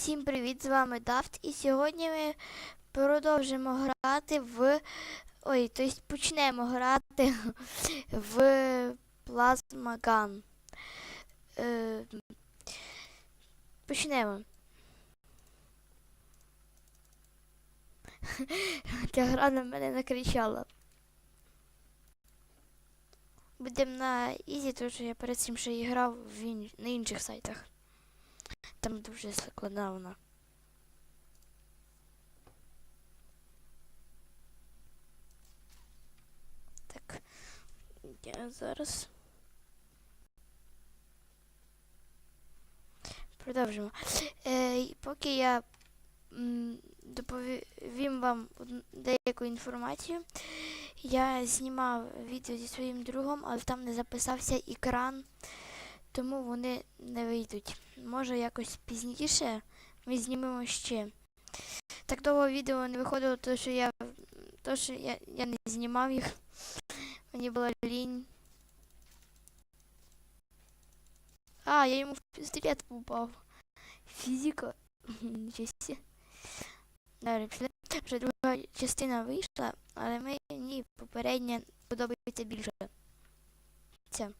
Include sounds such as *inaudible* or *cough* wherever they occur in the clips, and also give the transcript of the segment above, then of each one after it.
Всім привіт! З вами Дафт. І сьогодні ми продовжимо грати в. Ой, тобто почнемо грати *laughs* в Plasma. Е, почнемо. *laughs* Ця гра на мене накричала. Будемо на Ізі, тому що я перед цим ще грав в на інших сайтах. Там дуже складна вона. Так. Я зараз. Продовжимо. Е, поки я м, доповім вам деяку інформацію. Я знімав відео зі своїм другом, але там не записався екран, тому вони не вийдуть. Може якось пізніше ми знімемо ще. Так довго відео не виходило, тому що я, то, що я, я не знімав їх. Мені була лінь. А, я йому в пістолет попав. Фізика. Сі. Далі пішли. Вже друга частина вийшла, але мені попередня подобається більше. Це.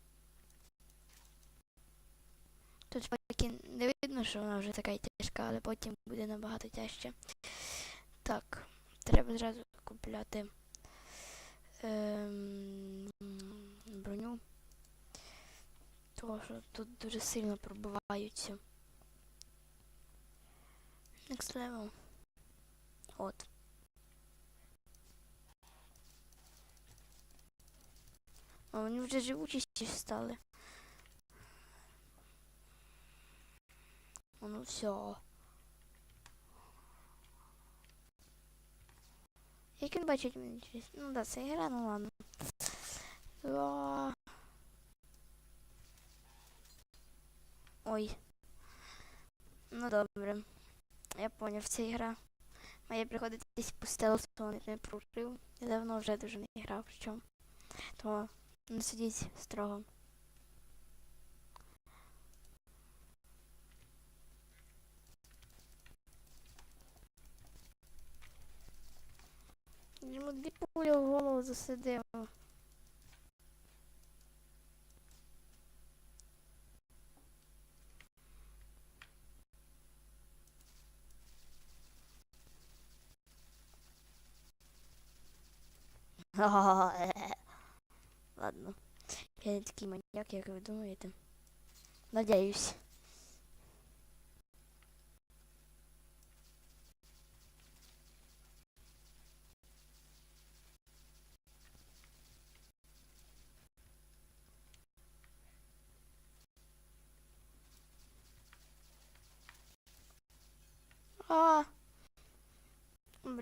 Тут поки не видно, що вона вже така тяжка, але потім буде набагато тяжче. Так, треба зразу купляти ем, броню. Того, що тут дуже сильно пробиваються. Next level. От. А вони вже живучісті стали. Ну все. Як він бачить мене через... Ну да, це гра, ну ладно. Два. Ой. Ну добре. Я поняв, це гра. Має приходитись по стелсу, не прорив. Я давно вже дуже не грав, що. Тому не сидіть строго. Йому дві пулі в голову засадив. *laughs* Ладно. Я не такий маньяк, як ви думаєте. Надіюсь.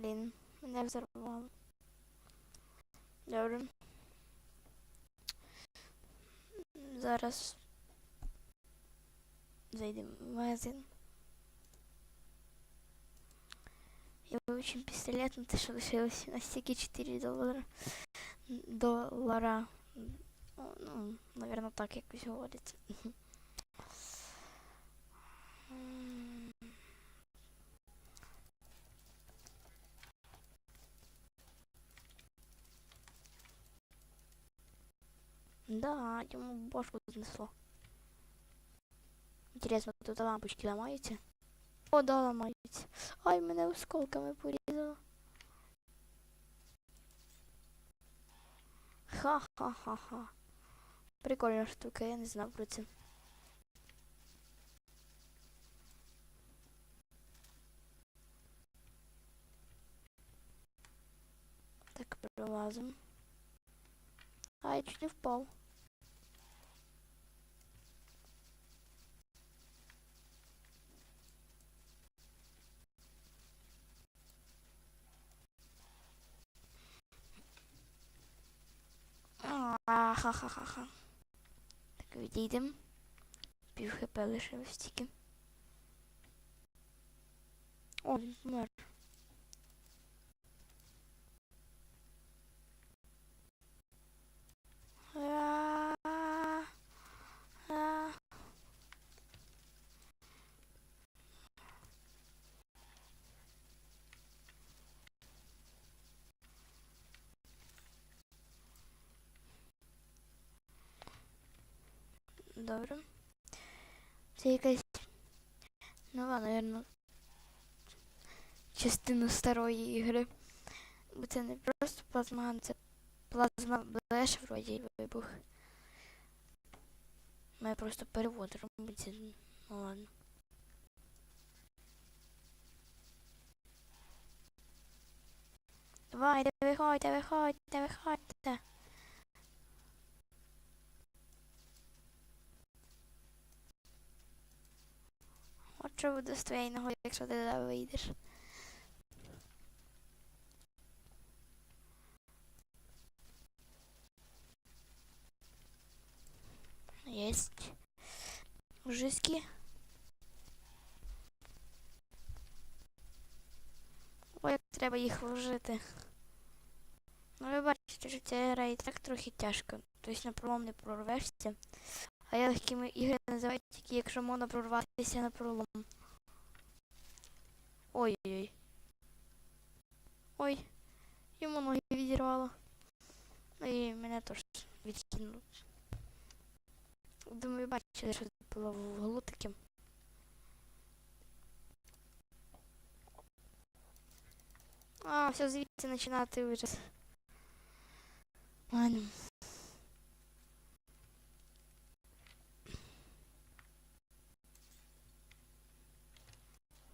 блін, мене взорвало. Добре. Зараз зайдемо в магазин. Я вивчим пістолет, на те, що лишилось на стільки 4 долара. Долара. О, Ну, наверное, так якось говориться. *laughs* Да, ему башку знесло. Интересно, тут лампочки ламаються? О, да, ламаються. Ай, мене осколками порізало. Ха-ха-ха-ха. Прикольна штука, я не знав про це. Так, пролазимо. Ай, чуть не впав. А, Ха-ха-ха-ха. Так, відійдемо. Пів хп лишилось тільки. О, він помер. А, а. Добре. Це якась. Нова, напевно. Частина старої ігри. Бо це не просто плазмаган, це плазма блеш вроді вибух. Має просто перевод робиться. Ну ладно. Давайте, виходьте, виходьте, виходьте. От що буде з твоєю ногою, якщо ти вийдеш. Єсть. Ужиски. Ой, як треба їх вложити. Ну, ви бачите, що ця гра і так трохи тяжко. Тобто на пролом не прорвешся. А я легкими ігри називаю тільки, якщо можна прорватися на пролом. Ой-ой-ой. Ой, йому ноги відірвало. Ну і мене теж відкинуло. Думаю, бачили, що було в углу таким. А, все звідси починати ужас. Ладно.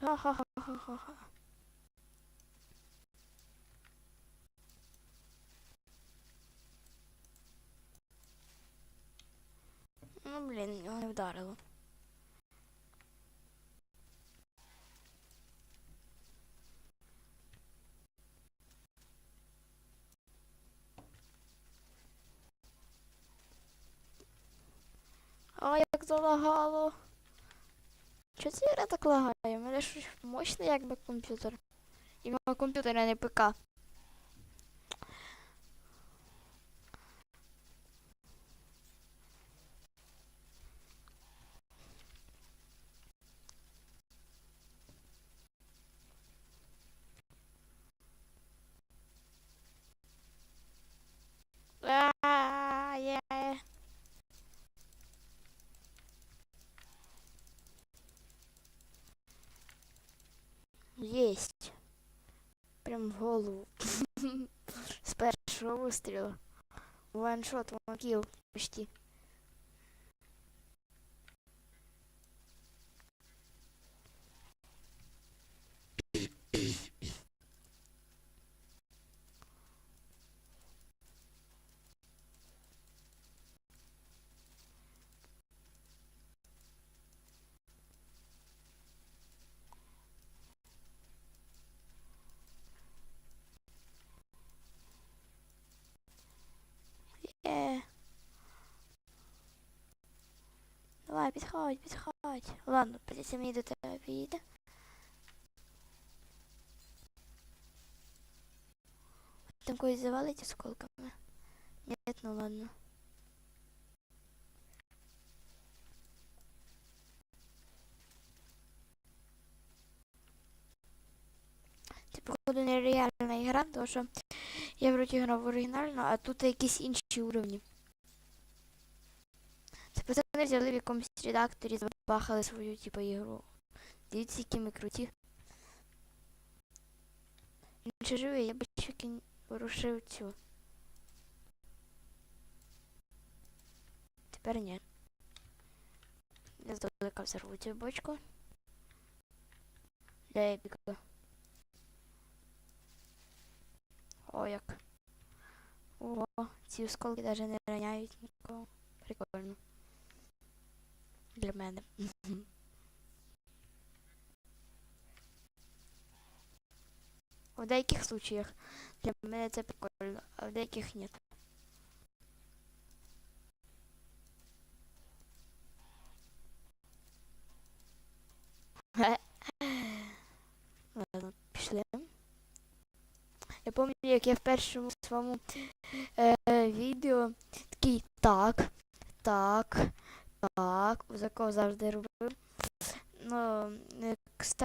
Ха-ха-ха-ха-ха. Ну, блін, його не вдарило. А як залагало. Чого ця гра так лагає? У мене ж мощний якби комп'ютер. І мого комп'ютера не ПК. В голову. *laughs* З першого выстрела. Ваншот, ванкил почти. Е. Давай, підходь, підходь. Ладно, придеться мені до тебе підійти. Там когось завалить осколками. Нет, ну ладно. Це походу нереальна ігра, тому що я вроді грав оригінально, а тут якісь інші уровні. Пацани взяли в якомусь редакторі, забахали свою типу ігру. Дивіться, які ми круті. Він живий, я бачу, він порушив цю. Тепер ні. Я здалека взорву цю бочку. Для епіка. О, як. Ого, ці осколки навіть не раняють нікого. Прикольно. Для мене. В деяких случаях для мене це прикольно, а в деяких ні. *laughs* Ладно, пішли. Я пам'ятаю, як я в першому своєму е, відео такий так, так, так, за завжди робив. Ну, кстати,